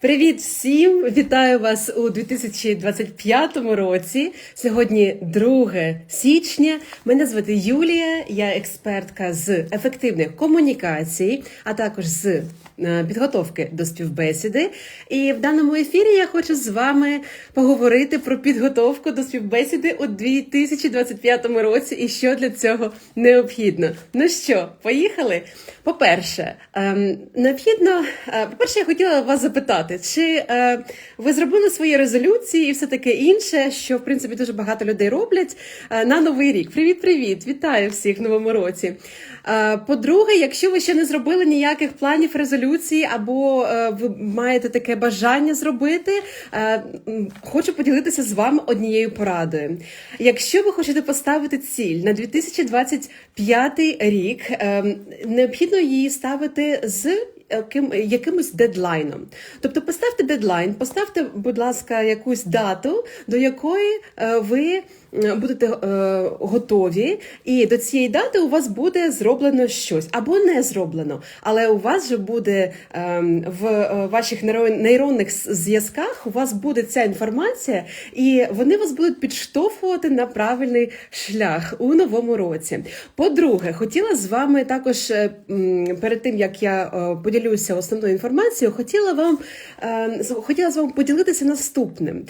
Привіт всім! Вітаю вас у 2025 році. Сьогодні 2 січня. Мене звати Юлія, я експертка з ефективних комунікацій, а також з е, підготовки до співбесіди. І в даному ефірі я хочу з вами поговорити про підготовку до співбесіди у 2025 році і що для цього необхідно. Ну що, поїхали? По-перше, ем, необхідно, е, по-перше, я хотіла вас запитати, чи е, ви зробили свої резолюції і все таке інше, що в принципі дуже багато людей роблять е, на новий рік. Привіт, привіт! Вітаю всіх в новому році. Е, По-друге, якщо ви ще не зробили ніяких планів резолюції, або е, ви маєте таке бажання зробити, е, хочу поділитися з вами однією порадою. Якщо ви хочете поставити ціль на 2025 рік, е, необхідно її ставити з яким, якимось дедлайном. Тобто поставте дедлайн, поставте, будь ласка, якусь дату, до якої е, ви будете е, готові, і до цієї дати у вас буде зроблено щось або не зроблено, але у вас же буде ем, в е, ваших нейро- нейронних зв'язках у вас буде ця інформація, і вони вас будуть підштовхувати на правильний шлях у новому році. По-друге, хотіла з вами також е, перед тим як я поділюся основною інформацією, хотіла вам е, з- хотіла з вами поділитися наступним.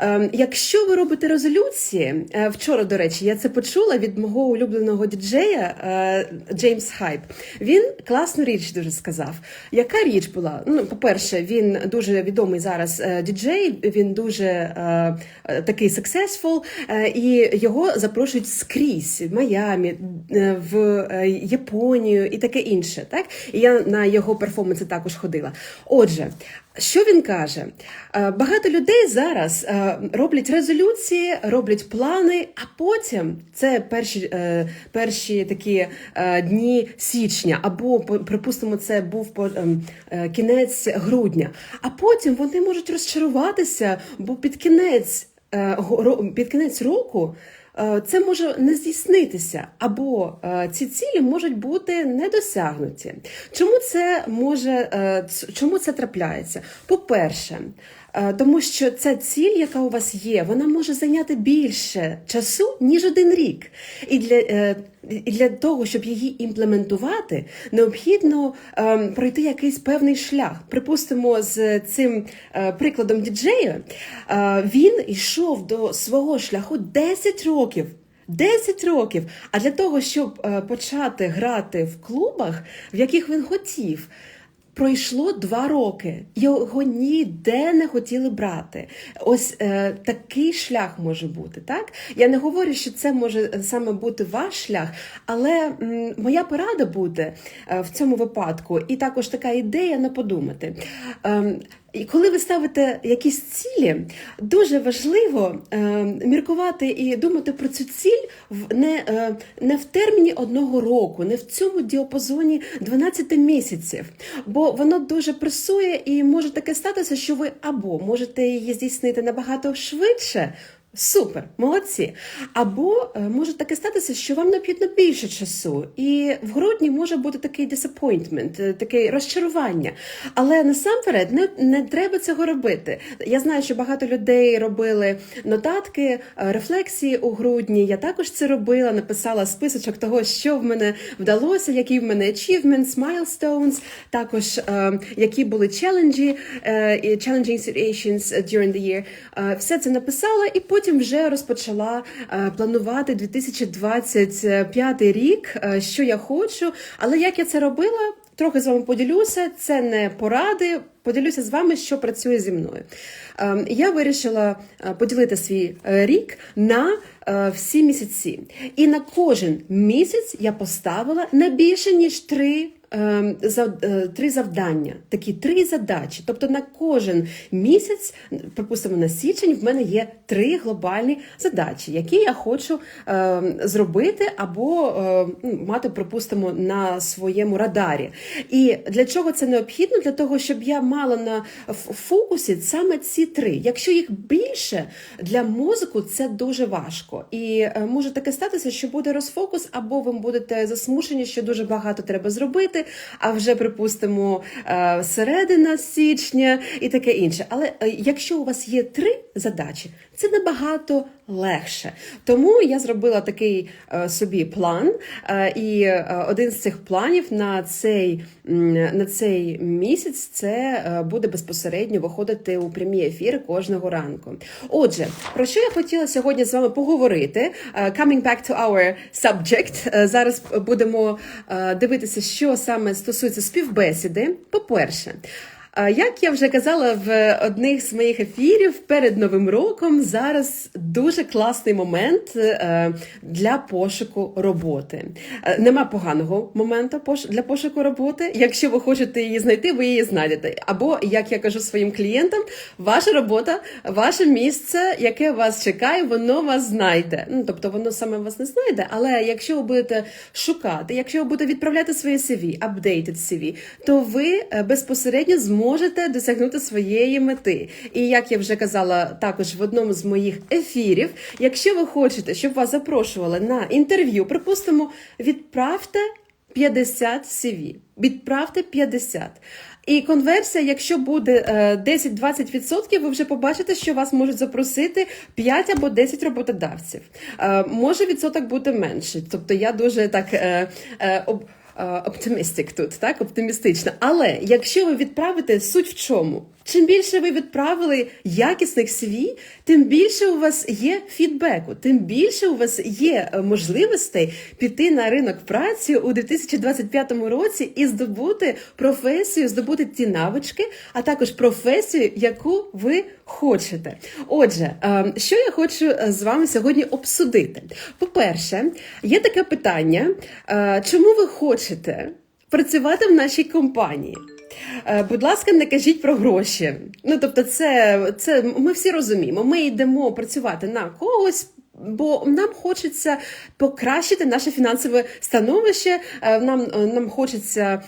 Е, Якщо ви робите резолюції, вчора, до речі, я це почула від мого улюбленого діджея е, Джеймс Хайп. Він класну річ дуже сказав. Яка річ була? Ну, по-перше, він дуже відомий зараз е, діджей, він дуже е, е, такий successful, е, і його запрошують скрізь в Майамі, е, в е, Японію і таке інше. Так? І я на його перформанси також ходила. Отже, що він каже? Е, Багато людей зараз е, роблять резолюції, роблять плани, а потім це перші, е, перші такі е, дні січня, або по- припустимо, це був по- ем, е, кінець грудня. А потім вони можуть розчаруватися, бо під кінець, е, під кінець року. е, Це може не здійснитися, або е, ці цілі можуть бути недосягнуті. Чому це може е, чому це трапляється? По-перше, е, тому що ця ціль, яка у вас є, вона може зайняти більше часу, ніж один рік. І для, е, і для того, щоб її імплементувати, необхідно е, пройти якийсь певний шлях. Припустимо, з цим е, прикладом діджея, е, він йшов до свого шляху 10 років. 10 років. А для того, щоб е, почати грати в клубах, в яких він хотів, пройшло два роки. Його ніде не хотіли брати. Ось е, такий шлях може бути. Так я не говорю, що це може е, саме бути ваш шлях, але м, моя порада буде е, в цьому випадку, і також така ідея не подумати. Ем, і коли ви ставите якісь цілі, дуже важливо е, міркувати і думати про цю ціль в не, е, не в терміні одного року, не в цьому діапазоні 12 місяців, бо воно дуже пресує і може таке статися, що ви або можете її здійснити набагато швидше. Супер, молодці. Або е, може таке статися, що вам необхідно більше часу, і в грудні може бути такий disappointment, е, таке розчарування. Але насамперед не, не треба цього робити. Я знаю, що багато людей робили нотатки, е, рефлексії у грудні. Я також це робила, написала списочок того, що в мене вдалося, які в мене achievements, milestones, також які були челенджі, е, challenging situations during the year. Все це написала і потім вже розпочала е, планувати 2025 рік, е, що я хочу. Але як я це робила, трохи з вами поділюся. Це не поради. Поділюся з вами, що працює зі мною. Е, Я вирішила е, поділити свій е, рік на е, всі місяці. І на кожен місяць я поставила не більше ніж три. е, за- е, Три завдання, такі три задачі. Тобто на кожен місяць, припустимо, на січень, в мене є три глобальні задачі, які я хочу е, зробити або ну, мати, припустимо, на своєму радарі. І для чого це необхідно? Для того, щоб я мала на ф- фокусі саме ці три. Якщо їх більше для мозку, це дуже важко. І е, може таке статися, що буде розфокус, або ви будете засмушені, що дуже багато треба зробити, а вже припустимо е, середина січня і таке інше. Але е, якщо у вас є три задачі, це набагато легше. Тому я зробила такий е, собі план, е, і е, один з цих планів на цей, на цей місяць це буде безпосередньо виходити у прямі ефіри кожного ранку. Отже, про що я хотіла сьогодні з вами поговорити? Coming back to our subject, зараз будемо дивитися, що саме стосується співбесіди. По-перше, Е, Як я вже казала в одних з моїх ефірів перед Новим роком, зараз дуже класний момент е, для пошуку роботи. Е, Нема поганого моменту для пошуку роботи. Якщо ви хочете її знайти, ви її знайдете. Або, як я кажу своїм клієнтам, ваша робота, ваше місце, яке вас чекає, воно вас знайде. Ну, тобто воно саме вас не знайде, але якщо ви будете шукати, якщо ви будете відправляти своє CV, updated CV, то ви е, безпосередньо зможете досягнути своєї мети. І як я вже казала також в одному з моїх ефірів, якщо ви хочете, щоб вас запрошували на інтерв'ю, припустимо, відправте 50 CV. Відправте 50. І конверсія, якщо буде е, 10-20%, ви вже побачите, що вас можуть запросити 5 або 10 роботодавців. Е, Може відсоток бути менший. Тобто я дуже так. е, е, об- оптимістик тут, так, оптимістично. Але якщо ви відправите суть в чому? Чим більше ви відправили якісних CV, тим більше у вас є фідбеку, тим більше у вас є е, можливостей піти на ринок праці у 2025 році і здобути професію, здобути ті навички, а також професію, яку ви хочете. Отже, е, що я хочу е, з вами сьогодні обсудити? По-перше, є таке питання: чому ви хочете працювати в нашій компанії? Е, Будь ласка, не кажіть про гроші. Ну тобто, це, це ми всі розуміємо. Ми йдемо працювати на когось. Бо нам хочеться покращити наше фінансове становище. е, Нам, е, нам хочеться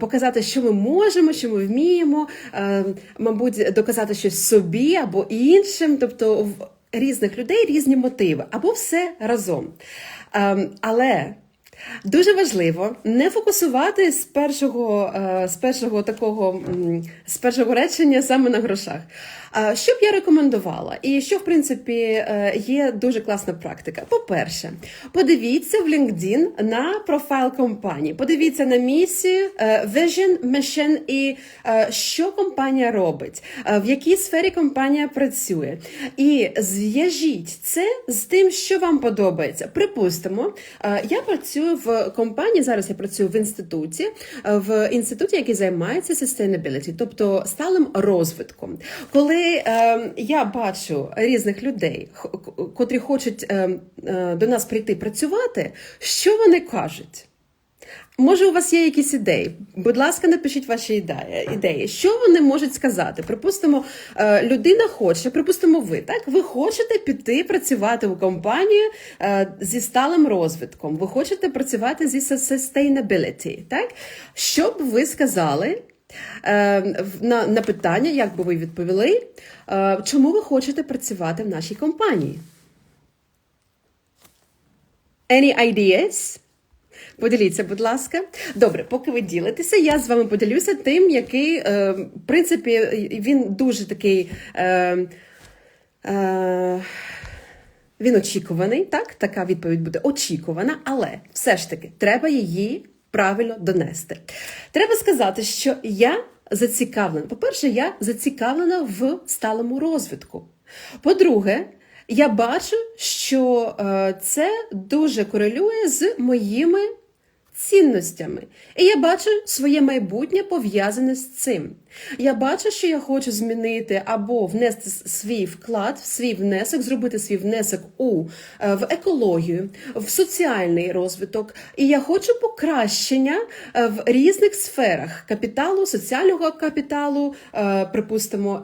показати, що ми можемо, що ми вміємо, мабуть, доказати щось собі або іншим. Тобто в різних людей різні мотиви, або все разом. Ем, Але Дуже важливо не фокусувати з першого, е, з першого такого з першого речення саме на грошах. Що б я рекомендувала? І що, в принципі, е, є дуже класна практика. По-перше, подивіться в LinkedIn на профайл компанії, подивіться на місію, е, vision, mission і що компанія робить, в якій сфері компанія працює. І зв'яжіть це з тим, що вам подобається. Припустимо, я працюю в компанії, зараз я працюю в інституті, е, в інституті, який займається sustainability, тобто сталим розвитком. Коли е, я бачу різних людей, котрі хочуть е, е, до нас прийти працювати, що вони кажуть? Може, у вас є якісь ідеї? Будь ласка, напишіть ваші ідеї. Що вони можуть сказати? Припустимо, е, людина хоче, припустимо, ви так? Ви хочете піти працювати у компанію е, зі сталим розвитком. Ви хочете працювати зі sustainability, так? Що б ви сказали? е, На, на питання, як би ви відповіли, чому ви хочете працювати в нашій компанії? Any ideas? Поділіться, будь ласка. Добре, поки ви ділитеся, я з вами поділюся тим, який, е, в принципі, він дуже такий. Е, е, він очікуваний, так? Така відповідь буде очікувана, але все ж таки треба її правильно донести. Треба сказати, що я зацікавлена. По-перше, я зацікавлена в сталому розвитку. По-друге, я бачу, що е, це дуже корелює з моїми цінностями. І я бачу своє майбутнє пов'язане з цим. Я бачу, що я хочу змінити або внести свій вклад, свій внесок, зробити свій внесок у е, в екологію, в соціальний розвиток. І я хочу покращення е, в різних сферах капіталу, соціального капіталу, е, припустимо,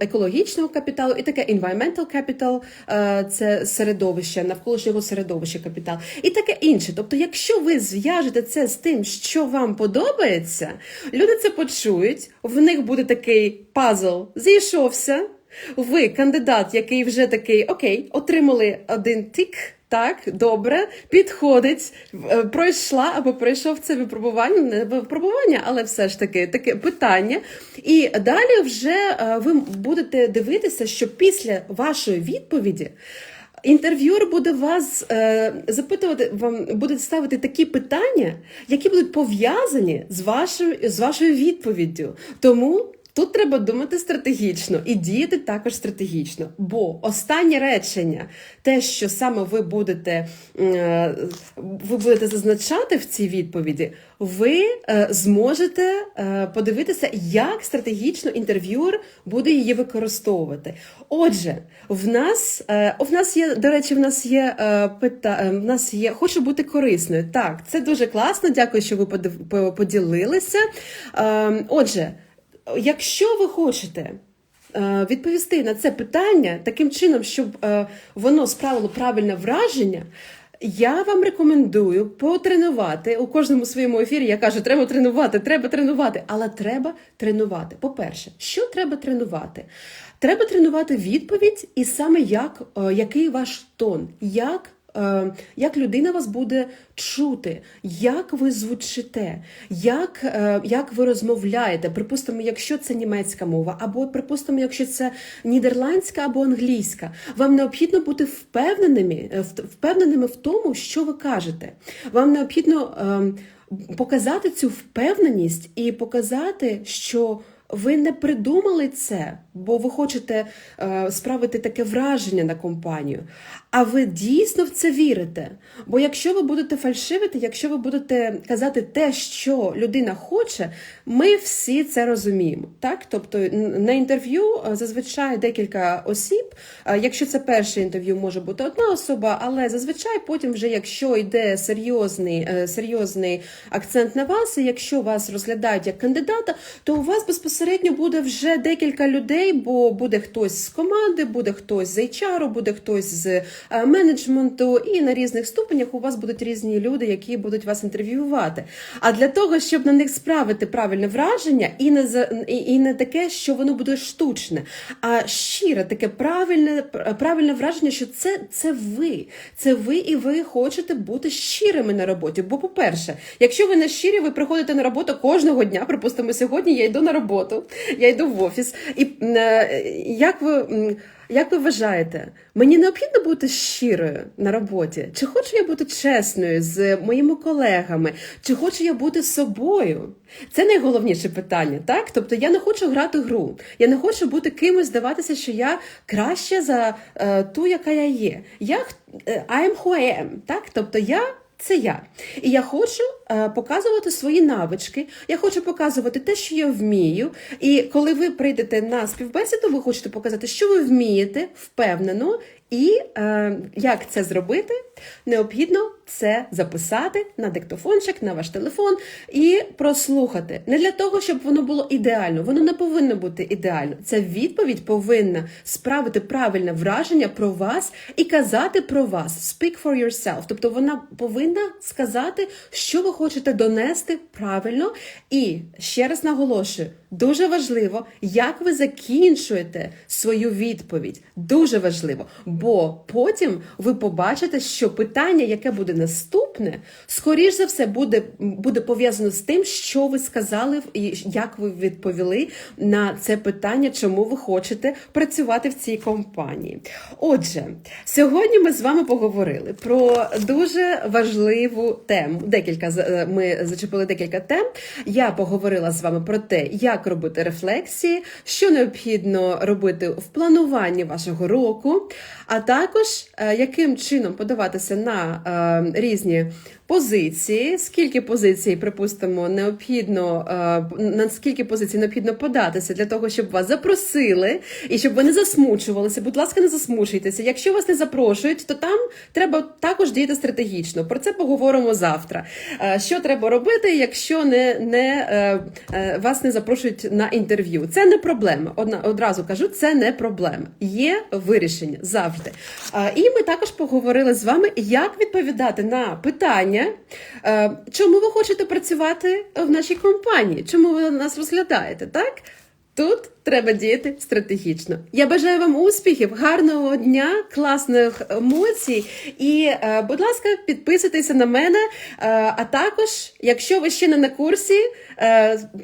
екологічного капіталу і таке environmental capital, це середовище, навколишнього середовища капітал, і таке інше. Тобто, якщо ви зв'яжете це з тим, що вам подобається, люди це почують, в них буде такий пазл, зійшовся. ви кандидат, який вже такий окей, отримали один тик. Так, добре, підходить, е, пройшла або пройшов це випробування, не випробування, але все ж таки таке питання. І далі вже е, ви будете дивитися, що після вашої відповіді. Інтерв'юер буде вас е, запитувати, вам буде ставити такі питання, які будуть пов'язані з вашою з вашою відповіддю. Тому тут треба думати стратегічно і діяти також стратегічно. Бо останнє речення, те, що саме ви будете, е, ви будете зазначати в цій відповіді, ви е, зможете е, подивитися, як стратегічно інтерв'юер буде її використовувати. Отже, в нас в нас є, до речі, в нас є пита, е, в нас є хочу бути корисною. Так, це дуже класно. Дякую, що ви поділилися. Е, Отже, якщо ви хочете. е, Відповісти на це питання таким чином, щоб е, воно справило правильне враження, я вам рекомендую потренувати у кожному своєму ефірі. Я кажу, треба тренувати, треба тренувати, але треба тренувати. По-перше, що треба тренувати? Треба тренувати відповідь, і саме як, е, який ваш тон, як. Е, Як людина вас буде чути, як ви звучите, як, е, як ви розмовляєте? Припустимо, якщо це німецька мова, або припустимо, якщо це нідерландська або англійська, вам необхідно бути впевненими, е, впевненими в тому, що ви кажете. Вам необхідно ем, показати цю впевненість і показати, що ви не придумали це, бо ви хочете е, справити таке враження на компанію. А ви дійсно в це вірите. Бо якщо ви будете фальшивити, якщо ви будете казати те, що людина хоче, ми всі це розуміємо. Так? Тобто на інтерв'ю е, зазвичай декілька осіб. Е, Якщо це перше інтерв'ю, може бути одна особа, але зазвичай потім, вже якщо йде серйозний, е, серйозний акцент на вас, і якщо вас розглядають як кандидата, то у вас безпосередньо буде вже декілька людей, бо буде хтось з команди, буде хтось з HR, буде хтось з е, менеджменту, і на різних ступенях у вас будуть різні люди, які будуть вас інтерв'ювати. А для того, щоб на них справити правильне враження, і не за і, не таке, що воно буде штучне, а щире, таке правильне, правильне враження, що це, це ви, це ви і ви хочете бути щирими на роботі. Бо, по-перше, якщо ви не щирі, ви приходите на роботу кожного дня. Припустимо, сьогодні я йду на роботу, я йду в офіс. І е, як ви. як ви вважаєте, мені необхідно бути щирою на роботі? Чи хочу я бути чесною з моїми колегами? Чи хочу я бути собою? Це найголовніше питання, так? Тобто я не хочу грати гру. Я не хочу бути кимось, здаватися, що я краща за е, ту, яка я є. Я е, I am who I am, так? Тобто я це я. І я хочу е, показувати свої навички, я хочу показувати те, що я вмію. І коли ви прийдете на співбесіду, ви хочете показати, що ви вмієте впевнено, і е, як це зробити, необхідно це записати на диктофончик, на ваш телефон і прослухати. Не для того, щоб воно було ідеально, воно не повинно бути ідеально. Ця відповідь повинна справити правильне враження про вас і казати про вас. Speak for yourself. Тобто вона повинна сказати, що ви хочете донести правильно. І ще раз наголошую, дуже важливо, як ви закінчуєте свою відповідь. Дуже важливо, бо потім ви побачите, що питання, яке буде наступне, скоріш за все буде, буде пов'язано з тим, що ви сказали і як ви відповіли на це питання, чому ви хочете працювати в цій компанії. Отже, сьогодні ми з вами поговорили про дуже важливу тему. Декілька е, ми зачепили декілька тем. Я поговорила з вами про те, як робити рефлексії, що необхідно робити в плануванні вашого року, а також е, яким чином подаватися на е, різні позиції, скільки позицій, припустимо, необхідно е, на скільки позицій необхідно податися для того, щоб вас запросили і щоб ви не засмучувалися. Будь ласка, не засмучуйтеся. Якщо вас не запрошують, то там треба також діяти стратегічно. Про це поговоримо завтра. Е, Що треба робити, якщо не, не е, вас не запрошують на інтерв'ю? Це не проблема. Одна одразу кажу, це не проблема. Є вирішення завжди. І ми також поговорили з вами, як відповідати на питання, е, чому ви хочете працювати в нашій компанії, чому ви нас розглядаєте, так? Тут треба діяти стратегічно. Я бажаю вам успіхів, гарного дня, класних емоцій. І, е, будь ласка, підписуйтеся на мене. Е, а також, якщо ви ще не на курсі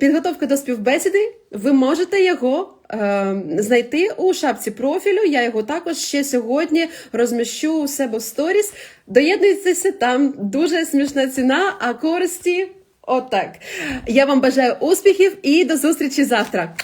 підготовка до співбесіди, ви можете його. Е, Знайти у шапці профілю. Я його також ще сьогодні розміщу у себе в сторіс. Доєднуйтеся, там дуже смішна ціна, а користі отак. Я вам бажаю успіхів і до зустрічі завтра.